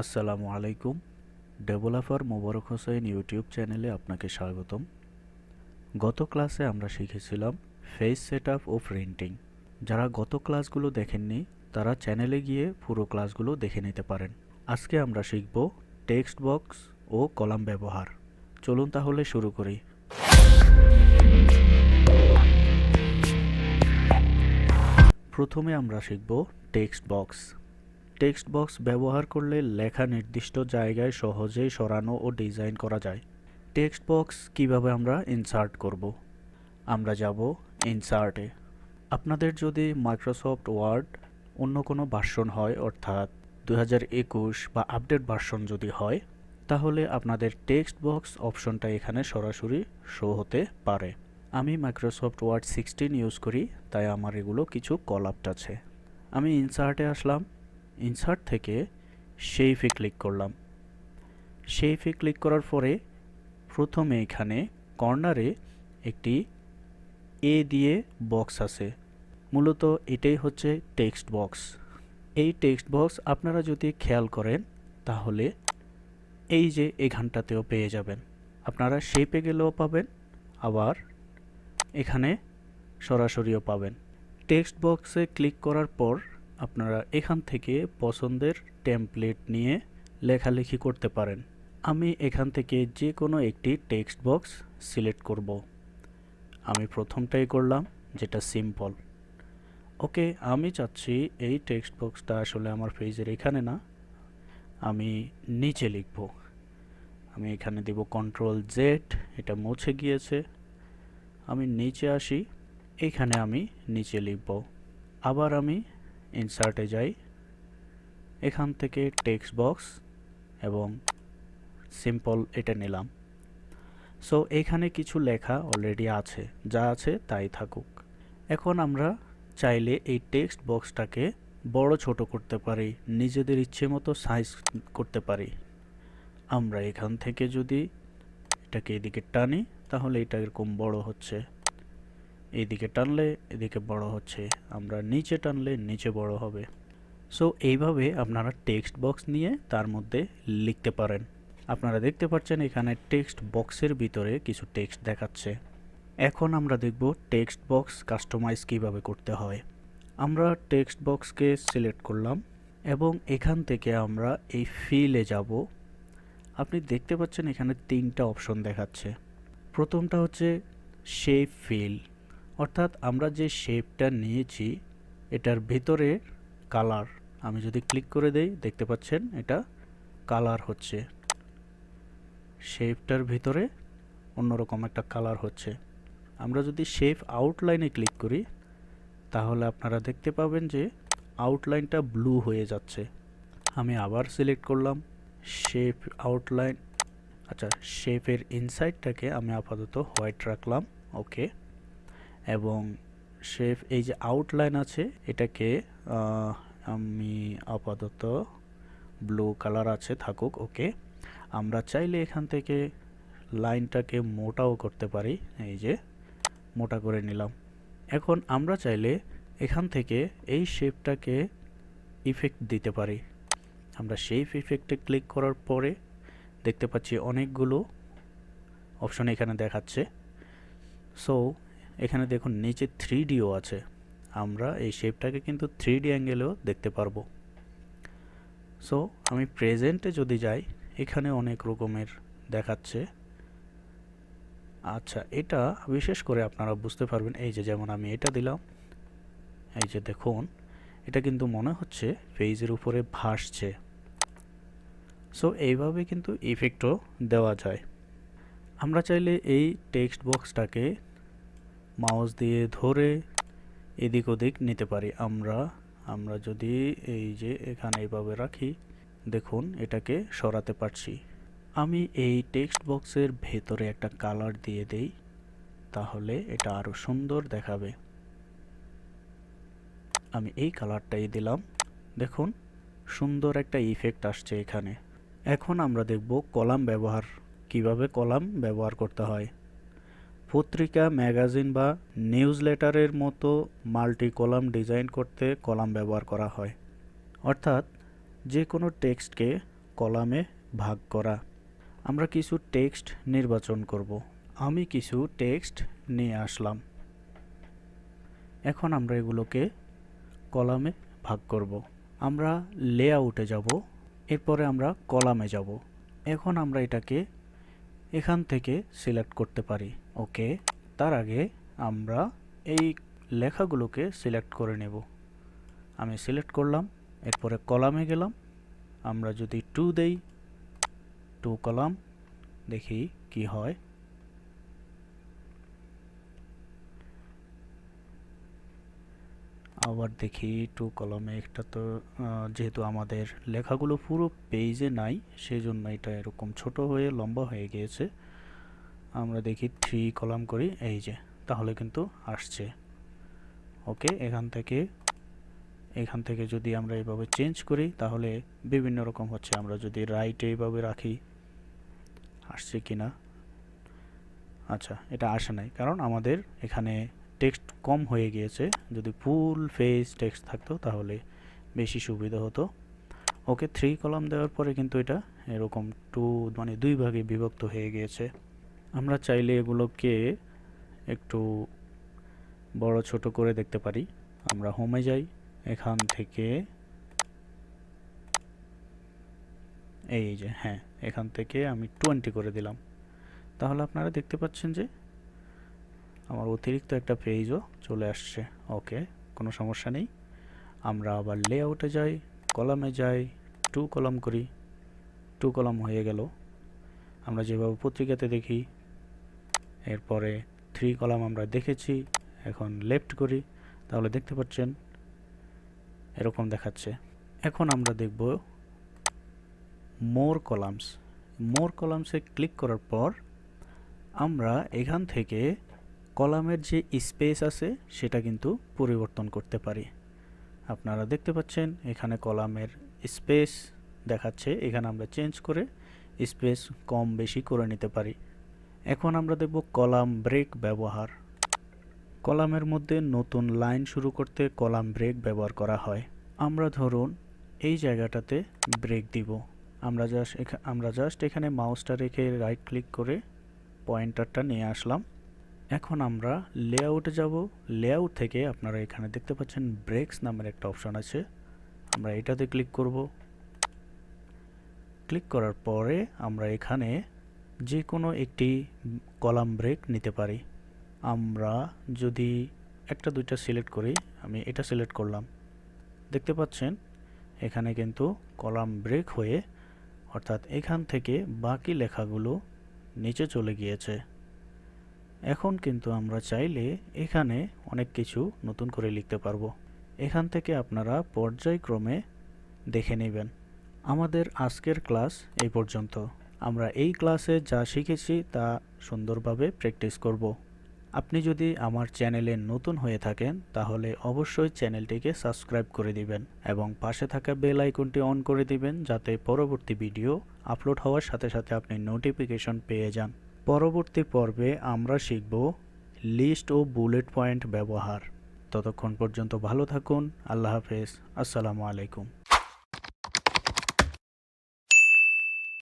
আসসালামু আলাইকুম। Developer Mobarak Hossain YouTube চ্যানেলে আপনাকে স্বাগতম। গত ক্লাসে আমরা শিখেছিলাম ফেস সেটআপ ও প্রিন্টিং। যারা গত ক্লাসগুলো দেখেননি, তারা চ্যানেলে গিয়ে পুরো ক্লাসগুলো দেখে নিতে পারেন। আজকে আমরা শিখব টেক্সট বক্স ও কলাম ব্যবহার। চলুন তাহলে শুরু করি। প্রথমে আমরা শিখব টেক্সট বক্স। টেক্সট বক্স ব্যবহার করলে লেখা নির্দিষ্ট জায়গায় সহজেই সরানো ও ডিজাইন করা যায়। টেক্সট বক্স কীভাবে আমরা ইনসার্ট করব? আমরা যাব ইনসার্টে। আপনাদের যদি মাইক্রোসফট ওয়ার্ড অন্য কোনো ভার্সন হয়, অর্থাৎ দু হাজার একুশ বা আপডেট ভার্সন যদি হয়, তাহলে আপনাদের টেক্সট বক্স অপশনটা এখানে সরাসরি শো হতে পারে। আমি মাইক্রোসফট ওয়ার্ড সিক্সটিন ইউজ করি, তাই আমার এগুলো কিছু কলাপ্ট আছে। আমি ইনসার্টে আসলাম। ইনসার্ট থেকে শেইফে ক্লিক করলাম। শেইফে ক্লিক করার পরে প্রথমে এখানে কর্নারে একটি এ দিয়ে বক্স আছে। মূলত এটাই হচ্ছে টেক্সট বক্স এই টেক্সট বক্স আপনারা যদি খেয়াল করেন, তাহলে এই যে এখানটাতেও পেয়ে যাবেন। আপনারা শেপে গেলেও পাবেন, আবার এখানে সরাসরিও পাবেন। টেক্সট বক্সে ক্লিক করার পর আপনারা এখান থেকে পছন্দের টেমপ্লেট নিয়ে লেখালেখি করতে পারেন। আমি এখান থেকে যে কোনো একটি টেক্সট বক্স সিলেক্ট করব। আমি প্রথমটাই করলাম, যেটা সিম্পল ওকে, আমি চাচ্ছি এই টেক্সট বক্সটা আসলে আমার পেজের এখানে না। আমি নিচে লিখব। আমি এখানে দেব কন্ট্রোল জেড এটা মুছে গিয়েছে। আমি নিচে আসি, এখানে আমি নিচে লিখব। আবার আমি ইনসার্টে যাই। এখান থেকে টেক্সট বক্স এবং সিম্পল এটা নিলাম। সো, এখানে কিছু লেখা অলরেডি আছে। যা আছে তাই থাকুক। এখন আমরা চাইলে এই টেক্সট বক্সটাকে বড় ছোট করতে পারি, নিজেদের ইচ্ছে মতো সাইজ করতে পারি। আমরা এখান থেকে যদি এটাকে এদিকে টানি, তাহলে এটা এরকম বড় হচ্ছে। এইদিকে টানলে এদিকে বড় হচ্ছে, আমরা নিচে টানলে নিচে বড় হবে। সো এইভাবে আপনারা টেক্সট বক্স নিয়ে তার মধ্যে লিখতে পারেন। আপনারা দেখতে পাচ্ছেন এখানে টেক্সট বক্সের ভিতরে কিছু টেক্সট দেখাচ্ছে। এখন আমরা দেখব টেক্সট বক্স কাস্টমাইজ কীভাবে করতে হয়। আমরা টেক্সট বক্সকে সিলেক্ট করলাম এবং এখান থেকে আমরা এই ফিলে যাব। আপনি দেখতে পাচ্ছেন এখানে তিনটা অপশন দেখাচ্ছে। প্রথমটা হচ্ছে শেপ ফিল অর্থাৎ আমরা যে শেপটা নিয়েছি, এটার ভেতরে কালার আমি যদি ক্লিক করে দেই, দেখতে পাচ্ছেন এটা কালার হচ্ছে। শেপটার ভিতরে অন্যরকম একটা কালার হচ্ছে। আমরা যদি শেপ আউটলাইনে ক্লিক করি, তাহলে আপনারা দেখতে পাবেন যে আউটলাইনটা ব্লু হয়ে যাচ্ছে। আমি আবার সিলেক্ট করলাম শেপ আউটলাইন আচ্ছা শেপের ইনসাইডটাকে আমি আপাতত হোয়াইট রাখলাম ওকে এবং শেপ এই যে আউটলাইন আছে, এটাকে আমি আপাতত ব্লু কালার আছে, থাকুক ওকে আমরা চাইলে এখান থেকে লাইনটাকে মোটাও করতে পারি, এই যে মোটা করে নিলাম। এখন আমরা চাইলে এখান থেকে এই শেপটাকে ইফেক্ট দিতে পারি। আমরা শেপ ইফেক্টে ক্লিক করার পরে দেখতে পাচ্ছি অনেকগুলো অপশন এখানে দেখাচ্ছে। সো এখানে দেখুন, নিচে থ্রি ডিও আছে। আমরা এই শেপটাকে কিন্তু থ্রি ডি অ্যাঙ্গেলেও দেখতে পারব। সো আমি প্রেজেন্টে যদি যাই, এখানে অনেক রকমের দেখাচ্ছে। আচ্ছা এটা বিশেষ করে আপনারা বুঝতে পারবেন, এই যে যেমন আমি এটা দিলাম, এই যে দেখুন, এটা কিন্তু মনে হচ্ছে পেজের উপরে ভাসছে। সো এইভাবে কিন্তু ইফেক্টও দেওয়া যায়। আমরা চাইলে এই টেক্সট বক্সটাকে মাউস দিয়ে ধরে এদিক ওদিক নিতে পারি। আমরা আমরা যদি এই যে এখানে এইভাবে রাখি, দেখুন এটাকে সরাতে পারছি। আমি এই টেক্সট বক্সের ভেতরে একটা কালার দিয়ে দেই, তাহলে এটা আরও সুন্দর দেখাবে। আমি এই কালারটাই দিলাম। দেখুন, সুন্দর একটা ইফেক্ট আসছে এখানে। এখন আমরা দেখব কলাম ব্যবহার, কীভাবে কলাম ব্যবহার করতে হয়। পত্রিকা, ম্যাগাজিন বা নিউজ লেটারের মতো মাল্টি কলাম ডিজাইন করতে কলাম ব্যবহার করা হয়। অর্থাৎ যে কোনো টেক্সটকে কলামে ভাগ করা। আমরা কিছু টেক্সট নির্বাচন করব। আমি কিছু টেক্সট নিয়ে আসলাম। এখন আমরা এগুলোকে কলামে ভাগ করব। আমরা লেআউটে যাব, এরপরে আমরা কলামে যাব। এখন আমরা এটাকে এখান থেকে সিলেক্ট করতে পারি। ওকে তার আগে আমরা এই লেখাগুলোকে সিলেক্ট করে নেব। আমি সিলেক্ট করলাম, এরপরে কলামে গেলাম। আমরা যদি টু দেই টু কলাম, দেখি কি হয়। আবার দেখি টু কলামে, একটা তো যেহেতু আমাদের লেখাগুলো পুরো পেজে নাই সেই জন্য এটা এরকম ছোট হয়ে লম্বা হয়ে গিয়েছে। আমরা দেখি থ্রি কলাম করি, এই যে, তাহলে কিন্তু আসছে। ওকে এখান থেকে এখান থেকে যদি আমরা এইভাবে চেঞ্জ করি, তাহলে বিভিন্ন রকম হচ্ছে। আমরা যদি রাইট এইভাবে রাখি, আসছে কি না আচ্ছা এটা আসে নাই, কারণ আমাদের এখানে টেক্সট কম হয়ে গিয়েছে। যদি ফুল ফেজ টেক্সট থাকতো তাহলে বেশি সুবিধা হতো। ওকে থ্রি কলাম দেওয়ার পরে কিন্তু এটা এরকম টু মানে দুই ভাগে বিভক্ত হয়ে গিয়েছে। আমরা চাইলে এগুলোকে একটু বড় ছোট করে দেখতে পারি। আমরা হোমে যাই, এখান থেকে এই যে হ্যাঁ এখান থেকে আমি টোয়েন্টি করে দিলাম। তাহলে আপনারা দেখতে পাচ্ছেন যে আমার অতিরিক্ত একটা পেজও চলে আসছে। ওকে কোনো সমস্যা নেই। আমরা আবার লেআউটে যাই কলামে যাই টু কলাম করি। টু কলাম হয়ে গেল। আমরা যেভাবে পত্রিকাতে দেখি, এরপরে থ্রি কলাম আমরা দেখেছি, এখন লেফট করি। তাহলে দেখতে পাচ্ছেন, এরকম দেখাচ্ছে। এখন আমরা দেখব মোর কলামস মোর কলামসে ক্লিক করার পর আমরা এখান থেকে কলামের যে স্পেস আছে, সেটা কিন্তু পরিবর্তন করতে পারি। আপনারা দেখতে পাচ্ছেন, এখানে কলামের স্পেস দেখাচ্ছে। এখানে আমরা চেঞ্জ করে স্পেস কম বেশি করে নিতে পারি। এখন আমরা দেখব কলাম ব্রেক ব্যবহার। কলামের মধ্যে নতুন লাইন শুরু করতে কলাম ব্রেক ব্যবহার করা হয়। আমরা ধরুন, এই জায়গাটাতে ব্রেক দিব। আমরা জাস্ট আমরা জাস্ট এখানে মাউসটা রেখে রাইট ক্লিক করে পয়েন্টারটা নিয়ে আসলাম। এখন আমরা লেআউটে যাব। লেআউট থেকে আপনারা এখানে দেখতে পাচ্ছেন ব্রেকস নামের একটা অপশন আছে। আমরা এটাতে ক্লিক করব। ক্লিক করার পরে আমরা এখানে যে কোনো একটি কলাম ব্রেক নিতে পারি। আমরা যদি একটা, দুইটা সিলেক্ট করি, আমি এটা সিলেক্ট করলাম। দেখতে পাচ্ছেন, এখানে কিন্তু কলাম ব্রেক হয়ে অর্থাৎ এখান থেকে বাকি লেখাগুলো নিচে চলে গিয়েছে। এখন কিন্তু আমরা চাইলে এখানে অনেক কিছু নতুন করে লিখতে পারব। এখান থেকে আপনারা পর্যায়ক্রমে দেখে নেবেন। আমাদের আজকের ক্লাস এই পর্যন্ত। আমরা এই ক্লাসে যা শিখেছি তা সুন্দরভাবে প্র্যাকটিস করব। আপনি যদি আমার চ্যানেলে নতুন হয়ে থাকেন, তাহলে অবশ্যই চ্যানেলটিকে সাবস্ক্রাইব করে দিবেন এবং পাশে থাকা বেল আইকনটি অন করে দিবেন, যাতে পরবর্তী ভিডিও আপলোড হওয়ার সাথে সাথে আপনি নোটিফিকেশন পেয়ে যান। পরবর্তী পর্বে আমরা শিখব লিস্ট ও বুলেট পয়েন্ট ব্যবহার। ততক্ষণ পর্যন্ত ভালো থাকুন, আল্লাহ হাফেজ, আসসালামু আলাইকুম।